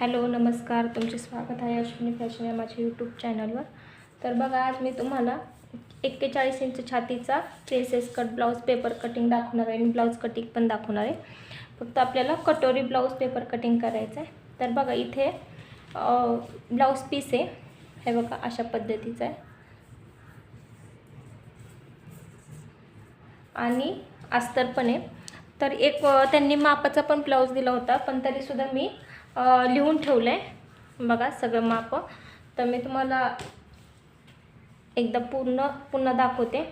Hello नमस्कार. तुमचे स्वागत आहे अश्विनी फॅशन या माझ्या यूट्यूब चॅनलवर तर बघा आज मी तुम्हाला एक्केचाळीस inch छातीचा princess cut blouse paper cutting दाखवणार आहे. आणि ब्लाऊज कटिंग पण दाखवणार आहे. फक्त आपल्याला कटोरी ब्लाऊज पेपर कटिंग करायचं आहे तर बघा इथे ब्लाऊज पीस आहे. हे बघा अशा पद्धतीचं आहे. आणि अस्तर पण आहे. तर एक त्यांनी मापाचा पण ब्लाऊज दिला होता पण तरीसुद्धा मी लिहून ठेवलं आहे बघा सगळं माप. तर मी तुम्हाला एकदा पूर्ण पुन्हा दाखवते.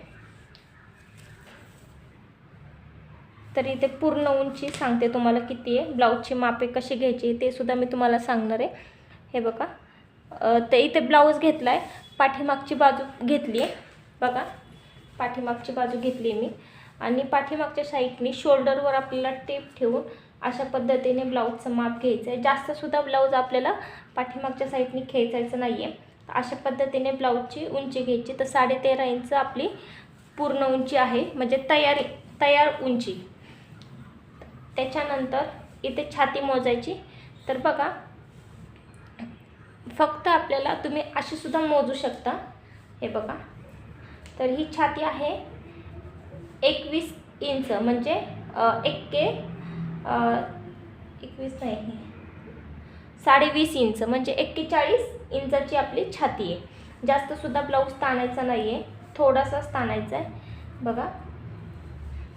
तर इथे पूर्ण उंची सांगते तुम्हाला किती आहे. ब्लाऊजची मापे कशी घ्यायची ते सुद्धा मी तुम्हाला सांगणार आहे. हे बघा. तर इथे ब्लाऊज घेतला आहे पाठीमागची बाजू घेतली आहे. बघा. पाठीमागची बाजू घेतली आहे मी. आणि पाठीमागच्या साईडनी शोल्डरवर आपल्याला टेप ठेवून अशा पद्धतीने ब्लाऊजचं माप घ्यायचं आहे. जास्तसुद्धा ब्लाऊज आपल्याला पाठीमागच्या साईडनी खेचायचं नाही आहे अशा पद्धतीने ब्लाऊजची उंची घ्यायची. तर साडेतेरा इंच आपली पूर्ण उंची आहे. म्हणजे तयारी तयार उंची. त्याच्यानंतर इथे छाती मोजायची. तर बघा फक्त आपल्याला तुम्ही अशी सुद्धा मोजू शकता. हे बघा. तर ही छाती आहे एकवीस इंच. म्हणजे एक के एकवीस नाही. साडेवीस इंच म्हणजे एक्केचाळीस इंचाची आपली छाती आहे. जास्तसुद्धा ब्लाऊज ताणायचा नाही आहे थोडासाच ताणायचा आहे बघा.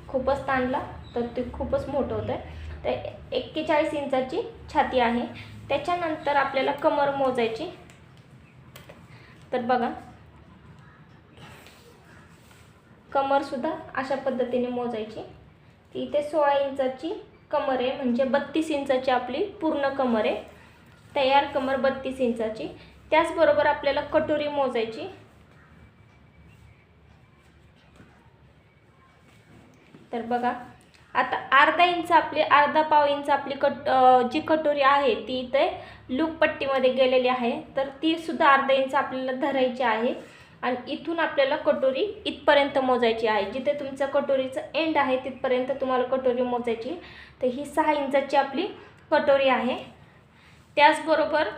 खूपच ताणला तर ते खूपच मोठं होतं आहे तर एक्केचाळीस इंचाची छाती आहे. त्याच्यानंतर आपल्याला कमर मोजायची. तर बघा. कमरसुद्धा अशा पद्धतीने मोजायची. ती इथे सोळा इंचाची कमर आहे म्हणजे बत्तीस इंचाची आपली पूर्ण कमर आहे तयार कमर बत्तीस इंचाची. त्याचबरोबर आपल्याला कटोरी मोजायची. तर बघा आता अर्धा इंच आपली अर्धा पाव इंच आपली कट जी कटोरी आहे ती इथे लूप पट्टीमध्ये गेलेली आहे. तर ती सुद्धा अर्धा इंच आपल्याला धरायची आहे. आणि इथून आपल्याला कटोरी इथपर्यंत मोजायची आहे. जिथे तुमचं कटोरीचं एंड आहे तिथपर्यंत तुम्हाला कटोरी मोजायची. तर ही सहा इंचाची आपली कटोरी आहे. त्याचबरोबर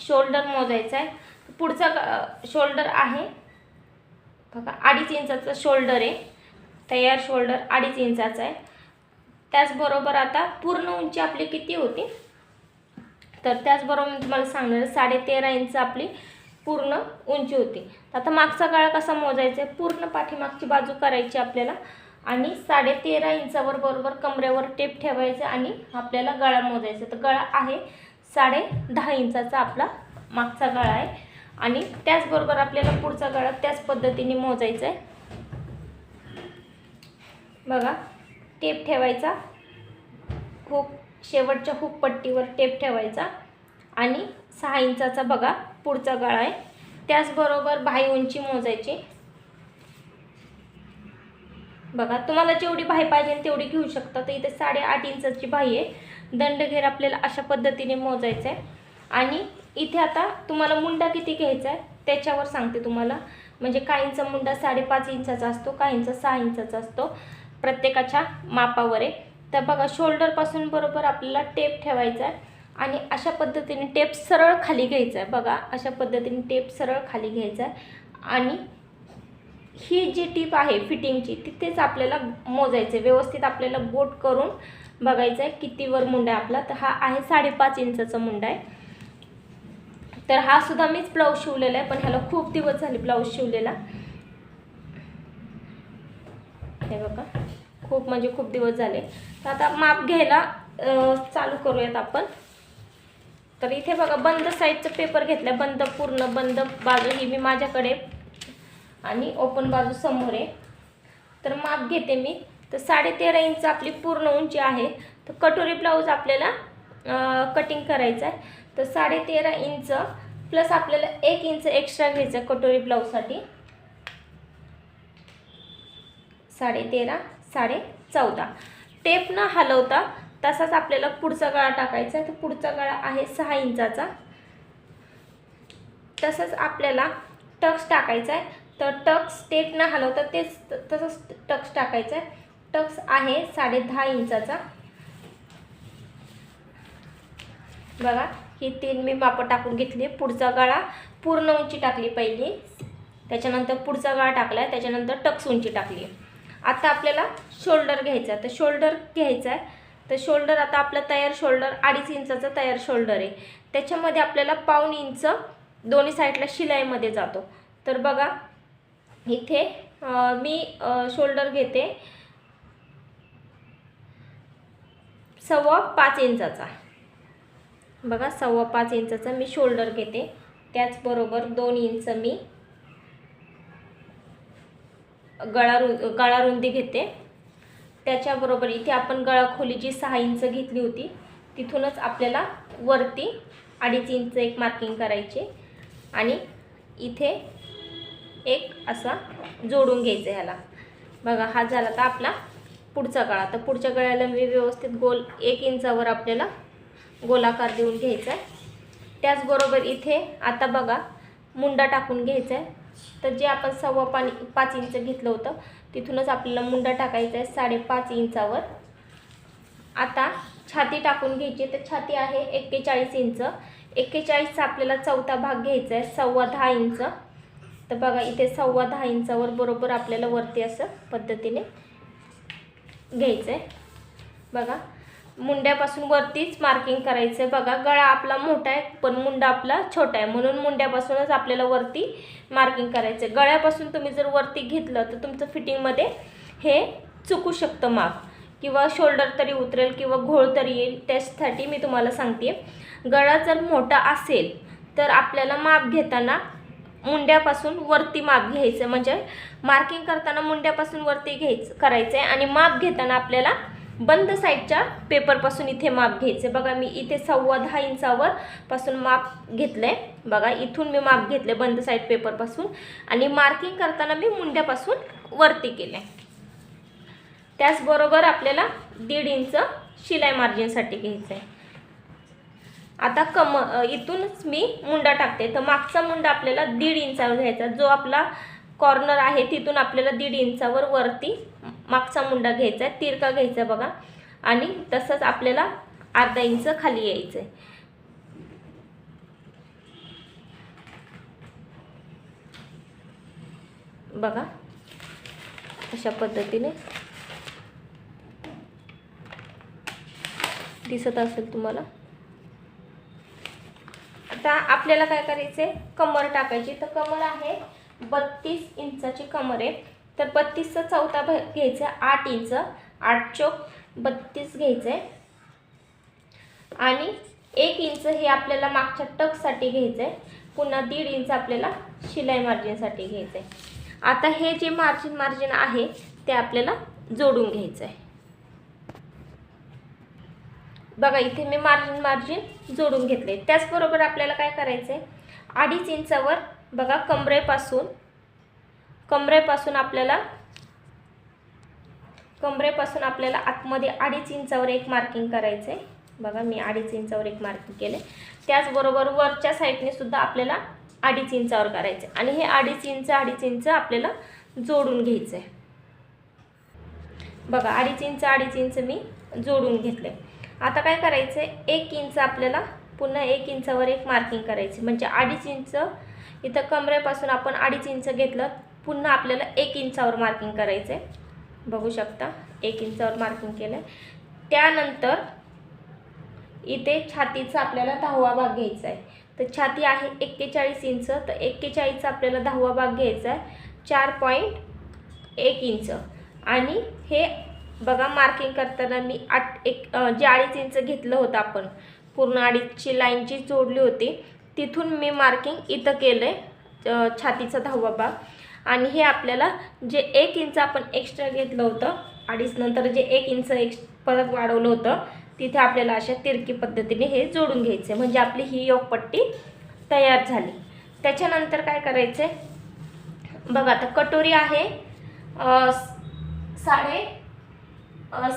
शोल्डर मोजायचा आहे. पुढचा शोल्डर आहे. बघा अडीच इंचाचं शोल्डर आहे. तयार शोल्डर अडीच इंचाचं आहे. त्याचबरोबर आता पूर्ण उंची आपली किती होती? तर त्याचबरोबर मी तुम्हाला सांगणार साडे साडेतेरा इंच आपली पूर्ण उंची होती. आता मागचा गळा कसा मोजायचा आहे? पूर्ण पाठीमागची बाजू करायची आपल्याला. आणि साडेतेरा इंचावर बरोबर कमरेवर टेप ठेवायचं आणि आपल्याला गळा मोजायचा. तर गळा आहे साडे दहा इंचाचा आपला मागचा गळा आहे. आणि त्याचबरोबर आपल्याला पुढचा गळा त्याच पद्धतीने मोजायचा आहे. बघा टेप ठेवायचा. हुक शेवटच्या हुक पट्टीवर टेप ठेवायचा. आणि सहा इंचाचा बघा पुढचा गळा आहे. त्याचबरोबर बाही उंची मोजायची. बघा तुम्हाला जेवढी बाही पाहिजे तेवढी घेऊ शकता. तर इथे साडेआठ इंचाची बाही आहे. दंडघेर आपल्याला अशा पद्धतीने मोजायचं आहे आणि इथे आता तुम्हाला मुंडा किती घ्यायचा आहे त्याच्यावर सांगते तुम्हाला. म्हणजे काहींचा मुंडा साडेपाच इंचाचा असतो काहींचा सहा इंचाचा असतो. प्रत्येकाच्या मापावर आहे. तर बघा शोल्डरपासून बरोबर आपल्याला टेप ठेवायचा आहे आणि अशा पद्धतीने टेप सरळ खाली घ्यायचा आहे बघा अशा पद्धतीने टेप सरळ खाली घ्यायचा आहे आणि ही जी टीप आहे फिटिंगची तिथेच आपल्याला मोजायचं आहे व्यवस्थित आपल्याला बोट करून बघायचं आहे किती वर मुंडा आहे आपला. तर हा आहे साडेपाच इंचाचा मुंडा आहे. तर हा सुद्धा मीच ब्लाऊज शिवलेला आहे पण ह्याला खूप दिवस झाले ब्लाऊज शिवलेला. हे बघा खूप म्हणजे खूप दिवस झाले. तर आता माप घ्यायला चालू करूयात आपण. तर इथे बघा बंद साईडचा पेपर घेतला बंद पूर्ण बंद बाजू ही मी माझ्याकडे आणि ओपन बाजू समोर आहे. तर माप घेते मी. तर साडेतेरा इंच आपली पूर्ण उंची आहे. तर कटोरी ब्लाऊज आपल्याला कटिंग करायचं आहे. तर साडेतेरा इंच प्लस आपल्याला एक इंच एक्स्ट्रा घ्यायचं आहे कटोरी ब्लाऊजसाठी साडेतेरा साडे चौदा. टेप न हलवता तसाच आपल्याला पुढचा गळा टाकायचा आहे. तर पुढचा गळा आहे सहा इंचाचा. तसंच आपल्याला टक्स टाकायचा आहे. तर टक्स स्टेट न हलवता तेच तसंच टक्स टाकायचा आहे. टक्स आहे साडे दहा इंचाचा. बघा ही तीन मी मापं टाकून घेतली. पुढचा गळा पूर्ण उंची टाकली पहिली. त्याच्यानंतर पुढचा गळा टाकला. आहे त्याच्यानंतर टक्स उंची टाकली. आता आपल्याला शोल्डर घ्यायचा आहे. तर शोल्डर घ्यायचा आहे. तर शोल्डर आता आपलं तयार शोल्डर अडीच इंचाचं तयार शोल्डर आहे. त्याच्यामध्ये आपल्याला पाऊण इंच दोन्ही साईडला शिलाईमध्ये जातो. तर बघा इथे मी शोल्डर घेते. सव्वा पाच इंचाचा. बघा सव्वा पाच इंचाचा मी शोल्डर घेते. त्याचबरोबर दोन इंच मी गळा रु गळा रुंदी घेते. त्याच्याबरोबर इथे आपण गळा खोली जी सहा इंच घेतली होती तिथूनच आपल्याला वरती अडीच इंच एक मार्किंग करायचे आणि इथे एक असा जोडून घ्यायचं ह्याला. बघा हा झाला तर आपला पुढचा गळा. तर पुढच्या गळ्याला मी व्यवस्थित गोल एक इंचावर आपल्याला गोलाकार देऊन घ्यायचा आहे. त्याचबरोबर इथे आता बघा मुंडा टाकून घ्यायचा आहे. तर जे आपण सव्वा पाणी पाच इंच घेतलं होतं तिथूनच आपल्याला मुंडा टाकायचा आहे साडेपाच इंचावर. आता छाती टाकून घ्यायची तर छाती आहे एक्केचाळीस इंच. एक्केचाळीसचा आपल्याला चौथा भाग घ्यायचा आहे सव्वा दहा इंच. तर बघा इथे सव्वा दहा इंचावर बरोबर आपल्याला वरती असं पद्धतीने घ्यायचं आहे. बघा मुंड्यापासून वरतीच मार्किंग करायचं आहे बघा गळा आपला मोठा आहे पण मुंडा आपला छोटा आहे. म्हणून मुंड्यापासूनच आपल्याला वरती मार्किंग करायचं आहे गळ्यापासून तुम्ही जर वरती घेतलं तर तुमचं फिटिंगमध्ये हे चुकू शकतं माप किंवा शोल्डर तरी उतरेल किंवा घोळ तरी येईल त्यासाठी मी तुम्हाला सांगते गळा जर मोठा असेल तर आपल्याला माप घेताना मुंड्यापासून वरती माप घ्यायचं म्हणजे मार्किंग करताना मुंड्यापासून वरती घ्यायचं करायचं आहे आणि माप घेताना आपल्याला बंद साईडच्या पेपरपासून इथे माप घ्यायचं. बघा मी इथे सव्वा दहा इंचावर पासून माप घेतलं आहे बघा इथून मी माप घेतले बंद साईड पेपरपासून. आणि मार्किंग करताना मी मुंड्यापासून वरती केलं आहे त्याचबरोबर आपल्याला दीड इंच शिलाई मार्जिनसाठी घ्यायचं आहे आता कम इथूनच मी मुंडा टाकते. तर मागचा मुंडा आपल्याला दीड इंचावर घ्यायचा. जो आपला कॉर्नर आहे तिथून आपल्याला दीड इंचावर वरती मागचा मुंडा घ्यायचा आहे तिरका घ्यायचा बघा. आणि तसंच आपल्याला अर्धा इंच खाली यायचं आहे बघा अशा पद्धतीने. दिसत असेल तुम्हाला. आता आपल्याला काय करायचं आहे कमर टाकायची. तर कमर आहे बत्तीस इंचाची कमर आहे. तर बत्तीसचा चौथा भ घ्यायचा आहे, आठ इंच आठ चोक बत्तीस घ्यायचं आहे आणि एक इंच हे आपल्याला मागच्या टकसाठी घ्यायचं आहे पुन्हा दीड इंच आपल्याला शिलाई मार्जिनसाठी घ्यायचं आहे आता हे जे मार्जिन मार्जिन आहे ते आपल्याला जोडून घ्यायचं आहे बघा इथे मी मार्जिन मार्जिन जोडून घेतले त्याचबरोबर आपल्याला काय करायचं आहे अडीच इंचावर बघा कमरेपासून कमरेपासून आपल्याला कमरेपासून आपल्याला आतमध्ये अडीच इंचावर एक मार्किंग करायचं आहे बघा मी अडीच इंचावर एक मार्किंग केले. त्याचबरोबर वरच्या साईडने सुद्धा आपल्याला अडीच इंचावर करायचं आहे आणि हे अडीच इंच अडीच इंच आपल्याला जोडून घ्यायचं आहे बघा अडीच इंच अडीच इंच मी जोडून घेतले आता काय करायचं आहे एक इंच आपल्याला पुन्हा एक इंचावर एक मार्किंग करायची म्हणजे अडीच इंच इथं कमरेपासून आपण अडीच इंच घेतलं पुन्हा आपल्याला एक इंचावर मार्किंग करायचं आहे बघू शकता एक इंचावर मार्किंग केलं आहे त्यानंतर इथे छातीचा आपल्याला दहावा भाग घ्यायचा आहे तर छाती आहे एक्केचाळीस इंच तर एक्केचाळीसचा आपल्याला दहावा भाग घ्यायचा आहे चार पॉईंट एक इंच. आणि हे बघा मार्किंग करताना मी आठ एक जे अडीच इंच घेतलं होतं आपण पूर्ण अडीचची लाईनची जोडली होती तिथून मी मार्किंग इथं केलं आहे छातीचा दहावा भाग. आणि हे आपल्याला जे एक इंच आपण एक्स्ट्रा घेतलं होतं अडीच नंतर जे एक इंच एक्स परत वाढवलं होतं तिथे आपल्याला अशा तिरकी पद्धतीने हे जोडून घ्यायचं. म्हणजे आपली ही योगपट्टी तयार झाली. त्याच्यानंतर काय करायचं? आहे बघा आता कटोरी आहे साडे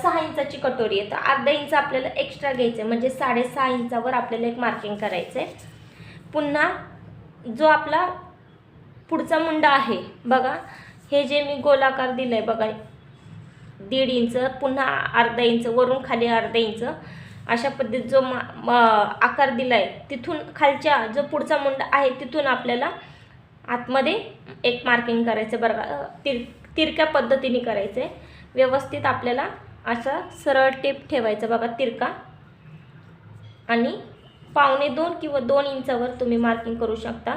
सहा इंचाची कटोरी आहे. तर अर्धा इंच आपल्याला एक्स्ट्रा घ्यायचं. आहे म्हणजे साडेसहा इंचावर आपल्याला एक मार्किंग करायचं. आहे पुन्हा जो आपला पुढचा मुंडा आहे. बघा हे जे मी गोलाकार दिलं आहे बघा दीड इंच पुन्हा अर्धा इंच वरून खाली अर्धा इंच अशा पद्धतीत जो मा आकार दिला आहे तिथून खालच्या जो पुढचा मुंडा आहे तिथून आपल्याला आतमध्ये एक मार्किंग करायचं बरं का तिर तिरक्या पद्धतीने करायचं आहे व्यवस्थित आपल्याला असा सरळ टेप ठेवायचा बघा तिरका. आणि पावणे दोन किंवा दोन इंचावर तुम्ही मार्किंग करू शकता.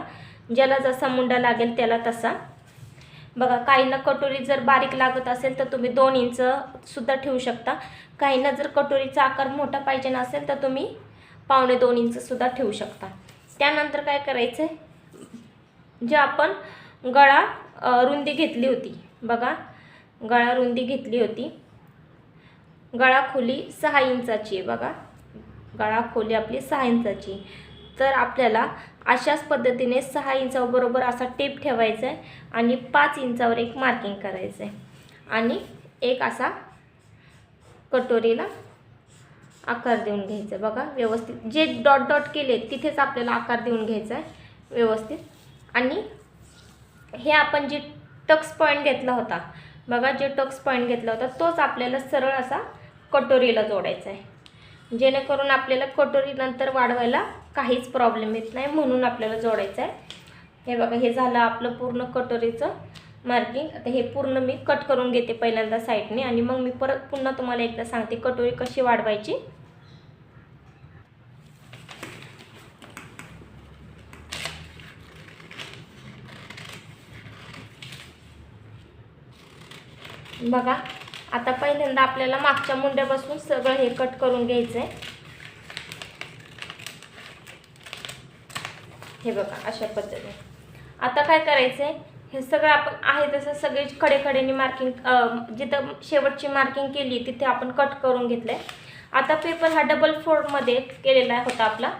ज्याला जसा मुंडा लागेल त्याला तसा. बघा काहींना कटोरी जर बारीक लागत असेल तर तुम्ही दोन इंच सुद्धा ठेवू शकता. काहींना जर कटोरीचा आकार मोठा पाहिजे नसेल तर तुम्ही पावणे दोन इंचसुद्धा ठेवू शकता. त्यानंतर काय करायचं आहे जे आपण गळा रुंदी घेतली होती. बघा गळा रुंदी घेतली होती. गळा खोली सहा इंचाची आहे बघा. गळा खोली आपली सहा इंचाची तर आपल्याला अशाच पद्धतीने सहा इंचाबरोबर असा टेप ठेवायचा आहे आणि पाच इंचावर एक मार्किंग करायचं आहे. आणि एक असा कटोरीला आकार देऊन घ्यायचा बघा व्यवस्थित जे डॉट डॉट केले तिथेच आपल्याला आकार देऊन घ्यायचा आहे. व्यवस्थित. आणि हे आपण जे टक्स पॉईंट घेतला होता बघा जे टक्स पॉईंट घेतला होता तोच आपल्याला सरळ असा कटोरीला जोडायचा आहे. जेणेकरून आपल्याला कटोरीनंतर वाढवायला काहीच प्रॉब्लेम येत नाही म्हणून आपल्याला जोडायचं आहे. हे बघा हे झालं आपलं पूर्ण कटोरीचं मार्किंग आता हे पूर्ण मी कट करून घेते पहिल्यांदा साईडने आणि मग मी परत पुन्हा तुम्हाला एकदा सांगते कटोरी कशी वाढवायची. बघा आता पहिल्यांदा आपल्याला मागच्या मुंड्यापासून सगळं हे कट करून घ्यायचं आहे हे बघा अशा पद्धतीने. आता काय करायचं आहे हे सगळं आपण आहे तसं सगळे कडेकडेने मार्किंग जिथं शेवटची मार्किंग केली तिथे आपण कट करून घेतलं आहे आता पेपर हा डबल फोल्डमध्ये केलेला होता आपला.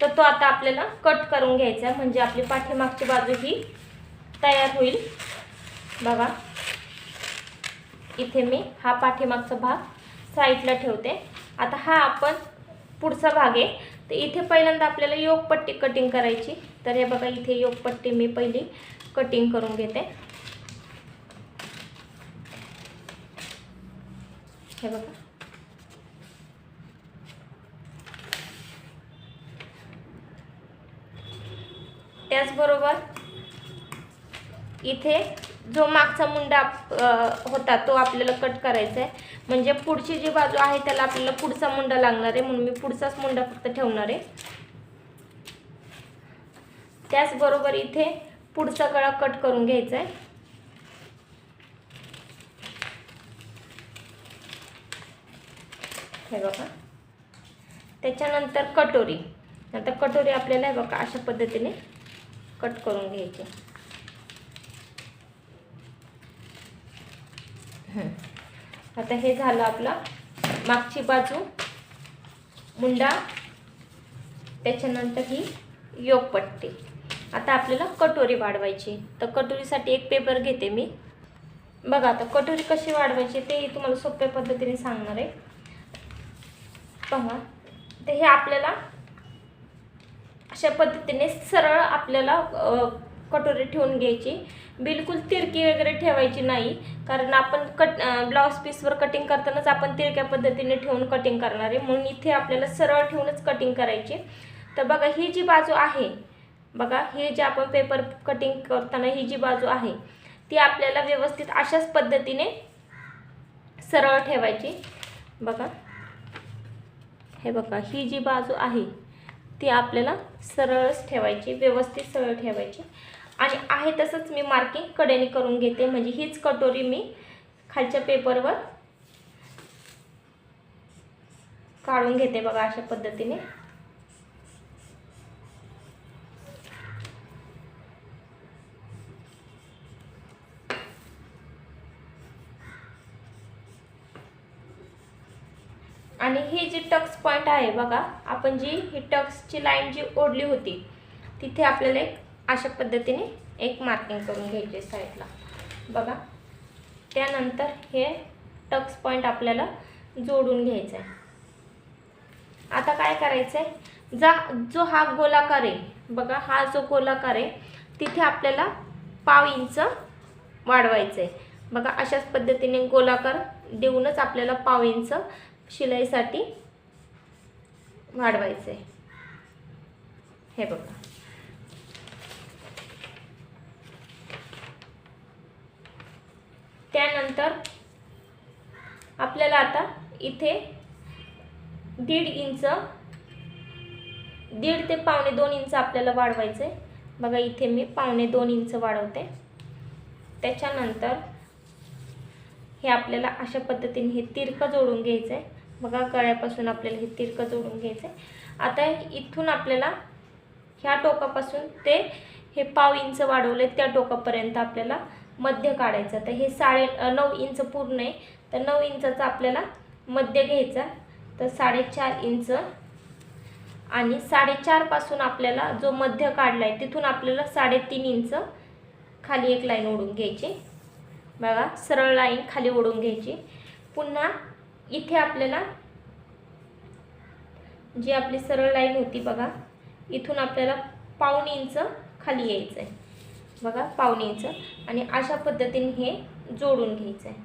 तर तो आता आपल्याला कट करून घ्यायचा आहे म्हणजे आपली पाठीमागची बाजू ही तयार होईल. बघा. इथे मी हा पाठीमागचा भाग साईडला ठेवते. आता हा आपण पुढचा भाग आहे. तर इथे पहिल्यांदा आपल्याला योगपट्टी कटिंग करायची. तर हे बघा इथे योगपट्टी मी पहिली कटिंग करून घेते. हे बघा. त्याचबरोबर इथे जो मागचा मुंडा होता तो आपल्याला कट करायचा आहे म्हणजे पुढची जी बाजू आहे त्याला आपल्याला पुढचा मुंडा लागणार आहे. म्हणून मी पुढचाच मुंडा फक्त ठेवणार आहे. त्याचबरोबर इथे पुढचा गळा कट करून घ्यायचा आहे हे बघा. त्याच्यानंतर कटोरी. नंतर कटोरी आपल्याला हे बघा अशा पद्धतीने कट करून घ्यायची. आता हे झालं आपला मागची बाजू. मुंडा. त्याच्यानंतर ही योगपट्टी. आता आपल्याला कटोरी वाढवायची. तर कटोरीसाठी एक पेपर घेते मी. बघा आता कटोरी कशी वाढवायची तेही तुम्हाला सोप्या पद्धतीने सांगणार आहे. पहा. तर हे आपल्याला अशा पद्धतीने सरळ आपल्याला कटोरी ठेवून घ्यायची. बिलकुल तिरकी वगैरे ठेवायची नाही. कारण आपण कट ब्लाऊज पीसवर कटिंग करतानाच आपण तिरक्या पद्धतीने ठेवून कटिंग करणार आहे. म्हणून इथे आपल्याला सरळ ठेवूनच कटिंग करायची. तर बघा ही जी बाजू आहे बघा हे जे आपण पेपर कटिंग करताना ही जी बाजू आहे ती आपल्याला व्यवस्थित अशाच पद्धतीने सरळ ठेवायची. बघा. हे बघा ही जी बाजू आहे ती आपल्याला सरळच ठेवायची व्यवस्थित सरळ ठेवायची. आणि आहे तसंच मी मार्किंग कडेने करून घेते. म्हणजे हीच कटोरी मी खालच्या पेपरवर काढून घेते बघा अशा पद्धतीने. आणि ही जी टक्स पॉईंट आहे बघा आपण जी ही टक्सची लाईन जी ओढली होती तिथे आपल्याला एक अशा पद्धतीने एक मार्किंग करून घ्यायची साईडला बघा. त्यानंतर हे टक्स पॉईंट आपल्याला जोडून घ्यायचं आहे आता काय करायचं आहे जा जो हा गोलाकार आहे बघा हा जो गोलाकार आहे तिथे आपल्याला पाव इंच वाढवायचं आहे बघा अशाच पद्धतीने गोलाकार देऊनच आपल्याला पाव इंच शिलाईसाठी वाढवायचं आहे हे बघा. त्यानंतर आपल्याला आता इथे दीड इंच दीड ते पावणे दोन इंच आपल्याला वाढवायचं आहे बघा इथे मी पावणे दोन इंच वाढवते. त्याच्यानंतर हे आपल्याला अशा पद्धतीने हे तिरकं जोडून घ्यायचं आहे बघा गळ्यापासून आपल्याला हे तिरकं जोडून घ्यायचं आहे आता इथून आपल्याला ह्या टोकापासून ते हे पाव इंच वाढवले त्या टोकापर्यंत आपल्याला मध्य काढायचं. तर हे साडे नऊ इंच पूर्ण आहे. तर नऊ इंचाचा आपल्याला मध्य घ्यायचा तर साडेचार इंच आणि साडेचारपासून आपल्याला जो मध्य काढला आहे तिथून आपल्याला साडेतीन इंच खाली एक लाईन ओढून घ्यायची. बघा सरळ लाईन खाली ओढून घ्यायची. पुन्हा इथे आपल्याला जी आपली सरळ लाईन होती बघा इथून आपल्याला पाऊण इंच खाली यायचं आहे बघा पाऊण इंच आणि अशा पद्धतीने हे जोडून घ्यायचं आहे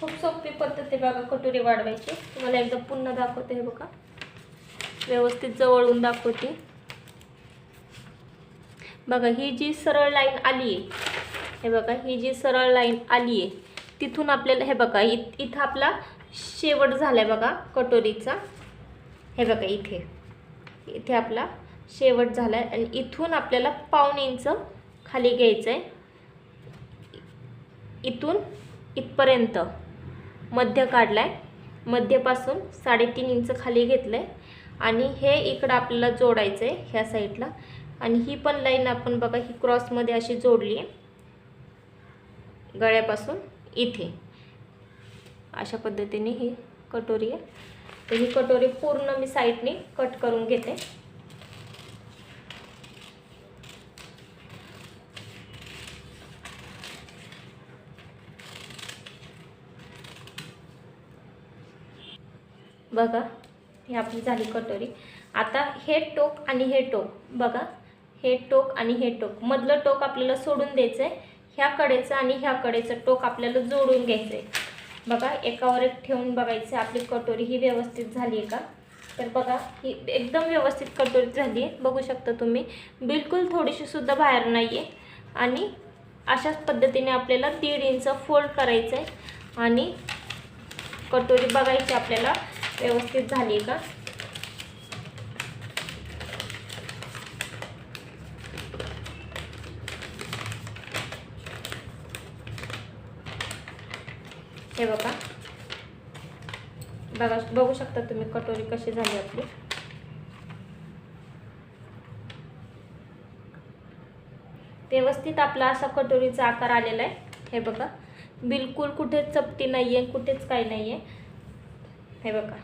खूप सोपी पद्धत आहे बघा कटोरी वाढवायची. तुम्हाला एकदा पुन्हा दाखवते हे बघा. व्यवस्थित जवळून दाखवते. बघा ही जी सरळ लाईन आली आहे हे बघा ही जी सरळ लाईन आली आहे तिथून आपल्याला हे बघा इत इथं आपला शेवट झाला आहे बघा कटोरीचा. हे बघा इथे. इथे आपला शेवट झाला आहे आणि इथून आपल्याला पाऊण इंच खाली घ्यायचं आहे इथून इथपर्यंत मध्य काढला आहे मध्यपासून साडेतीन इंच खाली घेतलं आहे आणि हे इकडं आपल्याला जोडायचं आहे ह्या साईडला. आणि ही पण लाईन आपण बघा ही क्रॉसमध्ये अशी जोडली आहे गळ्यापासून इथे. अशा पद्धतीने ही कटोरी आहे. तर ही कटोरी पूर्ण मी साईडने कट करून घेते. बघा ही आपली झाली कटोरी. आता हे टोक आणि हे टोक बघा हे टोक आणि हे टोक. मधलं टोक आपल्याला सोडून द्यायचं आहे ह्या कडेचं आणि ह्या कडेचं टोक आपल्याला जोडून घ्यायचं आहे बघा एकावर एक ठेवून बघायचं आपली कटोरी ही व्यवस्थित झाली आहे का? तर बघा ही एकदम व्यवस्थित कटोरी झाली आहे. बघू शकता तुम्ही बिलकुल थोडीशीसुद्धा बाहेर नाही आहे आणि अशाच पद्धतीने आपल्याला दीड इंच फोल्ड करायचं आहे आणि कटोरी बघायची आपल्याला व्यवस्थित झाली आहे का? हे बघा. बघा बघू शकता तुम्ही कटोरी कशी झाली आपली. व्यवस्थित आपला असा कटोरीचा आकार आलेला आहे. हे बघा. बिलकुल कुठेच चपटी नाही आहे कुठेच काही नाही आहे हे बघा.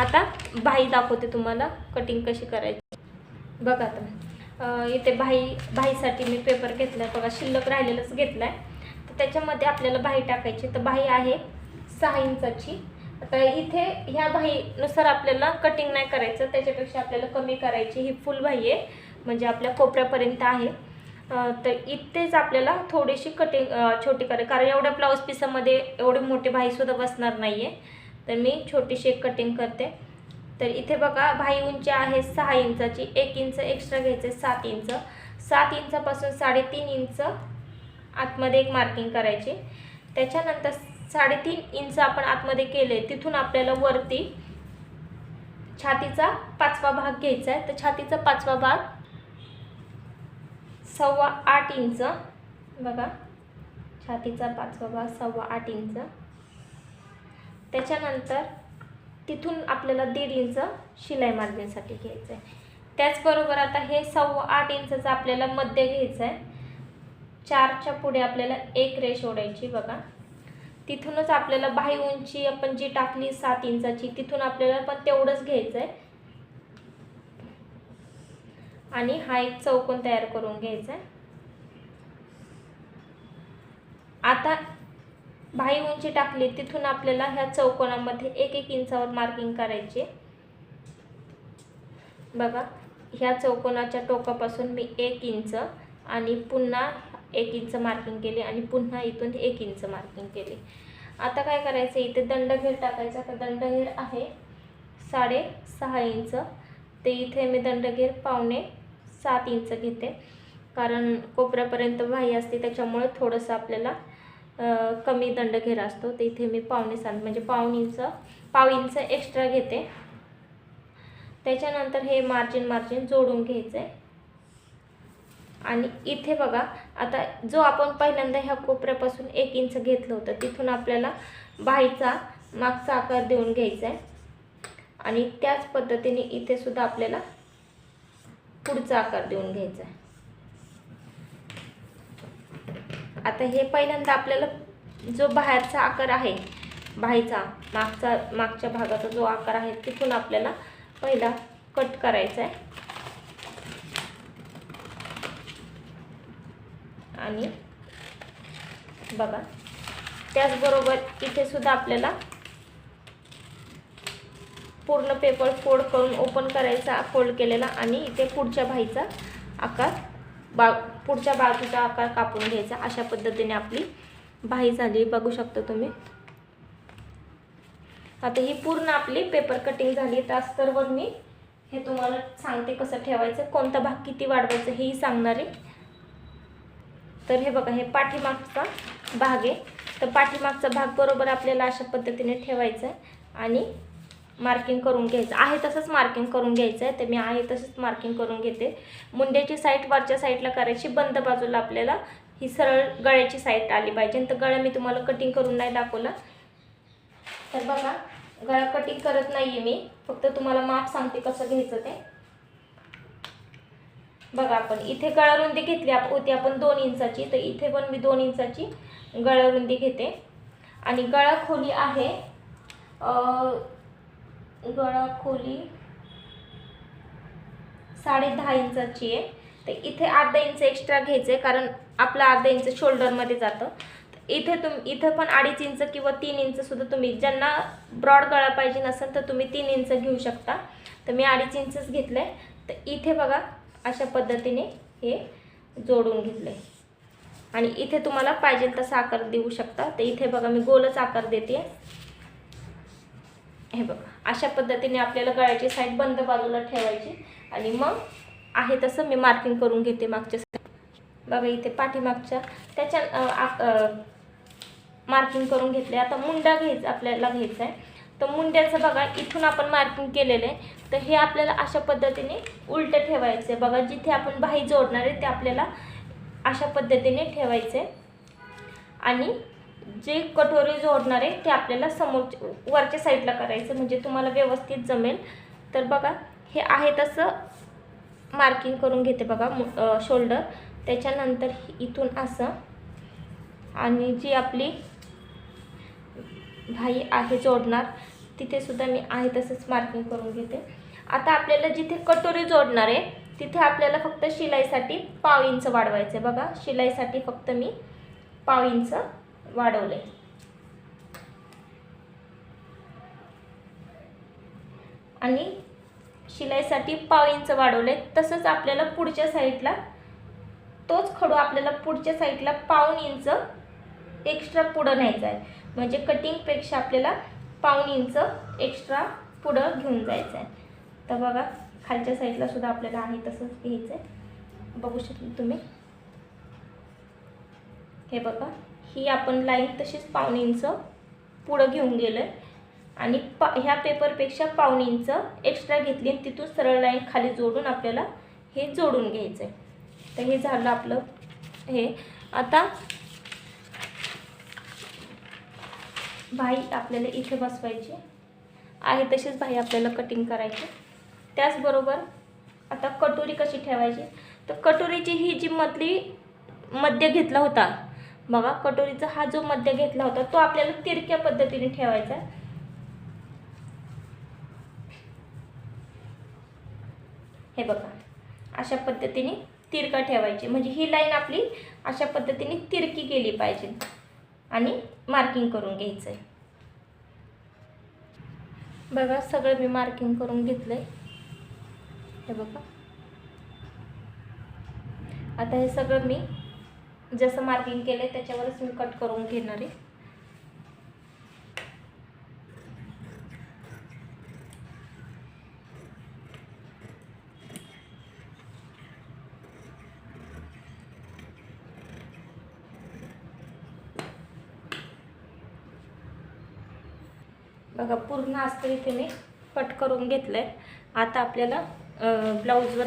आता भाई दाखवते तुम्हाला कटिंग कशी करायची. बघा आता. इथे भाई भाईसाठी मी पेपर घेतला आहे बघा शिल्लक राहिलेलंच घेतला आहे त्याच्यामध्ये आपल्याला बाही टाकायची. तर बाही आहे सहा इंचाची. आता इथे ह्या बाहीनुसार आपल्याला कटिंग नाही करायचं. त्याच्यापेक्षा आपल्याला कमी करायची. ही फुल बाही आहे. म्हणजे आपल्या कोपऱ्यापर्यंत आहे. तर इथेच आपल्याला थोडीशी कटिंग छोटी करायची. कारण एवढ्या ब्लाऊज पिसामध्ये एवढे मोठे बाहीसुद्धा बसणार नाही आहे तर मी छोटीशी एक कटिंग करते. तर इथे बघा भाई उंची आहे सहा इंचाची. एक इंच एक्स्ट्रा घ्यायचं सात इंच. सात इंचापासून साडेतीन इंच आतमध्ये एक मार्किंग करायची. त्याच्यानंतर साडेतीन इंच आपण आतमध्ये केले तिथून आपल्याला वरती छातीचा पाचवा भाग घ्यायचा आहे. तर छातीचा पाचवा भाग सव्वा आठ इंच बघा. छातीचा पाचवा भाग सव्वा आठ इंच त्याच्यानंतर तिथून आपल्याला दीड इंच शिलाई मार्जिनसाठी घ्यायचं आहे त्याचबरोबर आता हे सव्वा आठ इंचचं आपल्याला मध्य घ्यायचं आहे चारच्या पुढे आपल्याला एक रेष ओढायची बघा. तिथूनच आपल्याला बाही उंची आपण जी टाकली सात इंचाची तिथून आपल्याला पण तेवढंच घ्यायचं आहे आणि हा एक चौकोन तयार करून घ्यायचा आहे आता बाही उंची टाकली तिथून आपल्याला ह्या चौकोनामध्ये एक एक इंचावर मार्किंग करायची बघा ह्या चौकोनाच्या टोकापासून मी एक इंच आणि पुन्हा एक इंच मार्किंग केली आणि पुन्हा इथून एक इंच मार्किंग केली. आता काय करायचं? इथे दंडघेर टाकायचा. तर दंडघेर आहे साडे सहा इंच. ते इथे मी दंडघेर पावणे सात इंच घेते. कारण कोपऱ्यापर्यंत वाही असते त्याच्यामुळे थोडंसं आपल्याला कमी दंडघेर असतो. तर इथे मी पावणे सात म्हणजे पाऊण इंच पाव इंच एक्स्ट्रा घेते. त्याच्यानंतर हे मार्जिन मार्जिन जोडून घ्यायचं आहे आणि इथे बघा आता जो आपण पहिल्यांदा ह्या कोपऱ्यापासून एक इंच घेतलं होतं तिथून आपल्याला बाहीचा मागचा आकार देऊन घ्यायचा आहे आणि त्याच पद्धतीने इथे सुद्धा आपल्याला पुढचा आकार देऊन घ्यायचा आहे आता हे पहिल्यांदा आपल्याला जो बाहेरचा आकार आहे बाहीचा मागचा मागच्या भागाचा जो आकार आहे तिथून आपल्याला पहिला कट करायचा आहे आणि बघा त्याचबरोबर इथे सुद्धा आपल्याला पूर्ण पेपर फोल्ड करून ओपन करायचा फोल्ड केलेला आणि इथे पुढच्या भाईचा आकार बा पुढच्या बाजूचा आकार कापून घ्यायचा. अशा पद्धतीने आपली भाई झाली. बघू शकता तुम्ही. आता ही पूर्ण आपली पेपर कटिंग झाली. तर मी हे तुम्हाला सांगते कसं ठेवायचं कोणता भाग किती वाढवायचं हेही सांगणार आहे. तर हे बघा हे पाठीमागचा भाग आहे. तर पाठीमागचा भाग बरोबर आपल्याला अशा पद्धतीने ठेवायचा आहे आणि मार्किंग करून घ्यायचं. आहे तसंच मार्किंग करून घ्यायचं आहे तर मी आहे तसंच मार्किंग करून घेते. मुंड्याची साईड वरच्या साईडला करायची. बंद बाजूला आपल्याला ही सरळ गळ्याची साईड आली पाहिजे. तर गळा मी तुम्हाला कटिंग करून नाही दाखवला. तर बघा गळा कटिंग करत नाही आहे मी. फक्त तुम्हाला माप सांगते कसं घ्यायचं ते. बघा आपण इथे गळारुंदी घेतली आप होती आपण दोन इंचाची तर इथे पण मी दोन इंचाची गळारुंदी घेते. आणि गळा खोली आहे गळा खोली साडे दहा इंचाची आहे. तर इथे अर्धा इंच एक्स्ट्रा घ्यायचं आहे कारण आपलं अर्धा इंच शोल्डरमध्ये जातं. तर इथे तुम इथं पण अडीच इंच किंवा तीन इंचसुद्धा तुम्ही ज्यांना ब्रॉड गळा पाहिजे नसेल तर तुम्ही तीन इंच घेऊ शकता. तर मी अडीच इंचच घेतलं आहे तर इथे बघा अशा पद्धतीने हे जोडून घेतलं आहे आणि इथे तुम्हाला पाहिजे तसा आकार देऊ शकता. तर इथे बघा मी गोलच आकार देते. हे बघा अशा पद्धतीने आपल्याला गळ्याची साईड बंद बाजूला ठेवायची. आणि मग आहे तसं मी मार्किंग करून घेते मागच्या बघा इथे पाठीमागच्या त्याच्या मार्किंग करून घेतले आता मुंडा घ्यायचा आपल्याला घ्यायचा आहे तर मुंड्याचं बघा इथून आपण मार्किंग केलेलं. आहे तर हे आपल्याला अशा पद्धतीने उलटं ठेवायचं आहे बघा जिथे आपण बाही जोडणार आहे ते आपल्याला अशा पद्धतीने ठेवायचं आहे आणि जे कटोरी जोडणार आहे ते आपल्याला समोर वरच्या साईडला करायचं म्हणजे तुम्हाला व्यवस्थित जमेल. तर बघा हे आहे तसं मार्किंग करून घेते बघा शोल्डर त्याच्यानंतर इथून असं. आणि जी आपली भाई आहे जोडणार तिथे सुद्धा मी आहे तसंच मार्किंग करून घेते. आता आपल्याला जिथे कटोरी जोडणार आहे तिथे आपल्याला फक्त शिलाईसाठी पाव इंच वाढवायचं आहे बघा. शिलाईसाठी फक्त मी पाव इंच आहे आणि शिलाईसाठी पाव इंच वाढवले तसंच आपल्याला पुढच्या साईडला तोच खडू आपल्याला पुढच्या साईडला पाऊन इंच एक्स्ट्रा पुढं न्यायचा आहे म्हणजे कटिंगपेक्षा आपल्याला पाऊन इंच एक्स्ट्रा पुढं घेऊन जायचं आहे तर बघा खालच्या साईडला सुद्धा आपल्याला आहे तसंच घ्यायचं आहे बघू शकता तुम्ही. हे बघा ही आपण लाईन तशीच पाऊन इंच पुढं घेऊन गेलो आहे आणि पा ह्या पेपरपेक्षा पाऊन इंच एक्स्ट्रा घेतली आणि तिथून सरळ लाईन खाली जोडून आपल्याला हे जोडून घ्यायचं आहे तर हे झालं आपलं हे. आता भाई आपल्याला इथे बसवायची आहे तशीच भाई आपल्याला कटिंग करायची. त्याचबरोबर आता कटोरी कशी ठेवायची? तर कटोरीची ही जी मधली मध्य घेतला होता बघा कटोरीचा हा जो मध्य घेतला होता तो आपल्याला तिरक्या पद्धतीने ठेवायचा आहे. हे बघा अशा पद्धतीने तिरका ठेवायची. म्हणजे ही लाईन आपली अशा पद्धतीने तिरकी गेली पाहिजे. आणि मार्किंग करून घ्यायचं आहे बघा सगळं मी मार्किंग करून घेतलं आहे हे बघा. आता हे सगळं मी जसं मार्किंग केलं आहे त्याच्यावरच मी कट करून घेणार आहे. बघा पूर्ण असतं इथे मी कट करून घेतलं आहे आता आपल्याला ब्लाऊजवर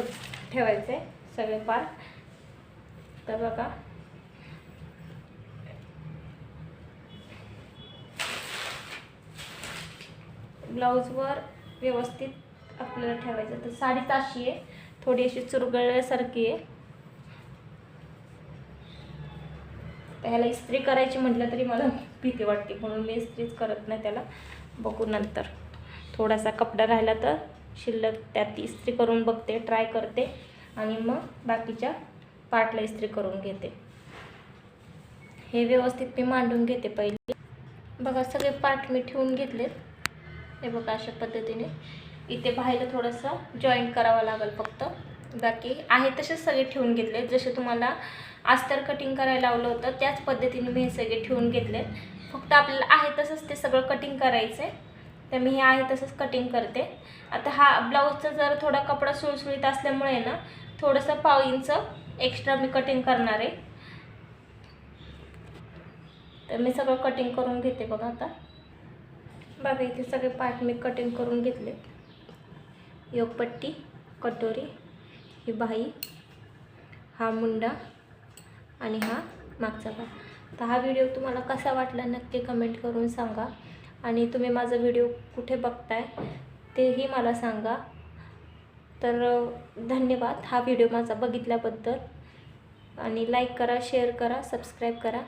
ठेवायचं आहे सगळे पार्ट तर बघा. ब्लाऊजवर व्यवस्थित आपल्याला ठेवायचं. तर साडीच अशी आहे. थोडी अशी चुरगळल्यासारखी आहे. ह्याला इस्त्री करायची म्हटलं तरी मला भीती वाटते. म्हणून मी इस्त्रीच करत नाही त्याला. बघू नंतर. थोडासा कपडा राहिला तर शिल्लक त्यात इस्त्री करून बघते ट्राय करते आणि मग बाकीच्या पार्टला इस्त्री करून घेते. हे व्यवस्थित मी मांडून घेते पहिले. बघा सगळे पार्ट मी ठेवून घेतलेत. हे बघा अशा पद्धतीने. इथे बाहेर थोडंसं जॉईंट करावं लागेल फक्त. बाकी आहे तसेच सगळे ठेवून घेतले. जसे तुम्हाला अस्तर कटिंग करायला लावलं होतं त्याच पद्धतीने मी हे सगळे ठेवून घेतले. फक्त आपल्याला आहे तसंच ते सगळं कटिंग करायचं आहे तर मी हे आहे तसंच कटिंग करते. आता हा ब्लाऊजचा जर थोडा कपडा सुळसुळीत असल्यामुळे ना थोडंसं पाव इंच एक्स्ट्रा मी कटिंग करणार आहे. तर मी सगळं कटिंग करून घेते बघा आता. बघा इथे सगळे पार्ट मी कटिंग करून घेतले. योगपट्टी कटोरी ही बाई हा मुंडा आणि हा मागचा भाग. तर हा व्हिडिओ तुम्हाला कसा वाटला नक्की कमेंट करून सांगा. आणि तुम्ही माझा व्हिडिओ कुठे बघताय तेही मला सांगा. तर धन्यवाद. हा व्हिडिओ माझा बघितल्याबद्दल. आणि लाईक करा शेअर करा सबस्क्राईब करा.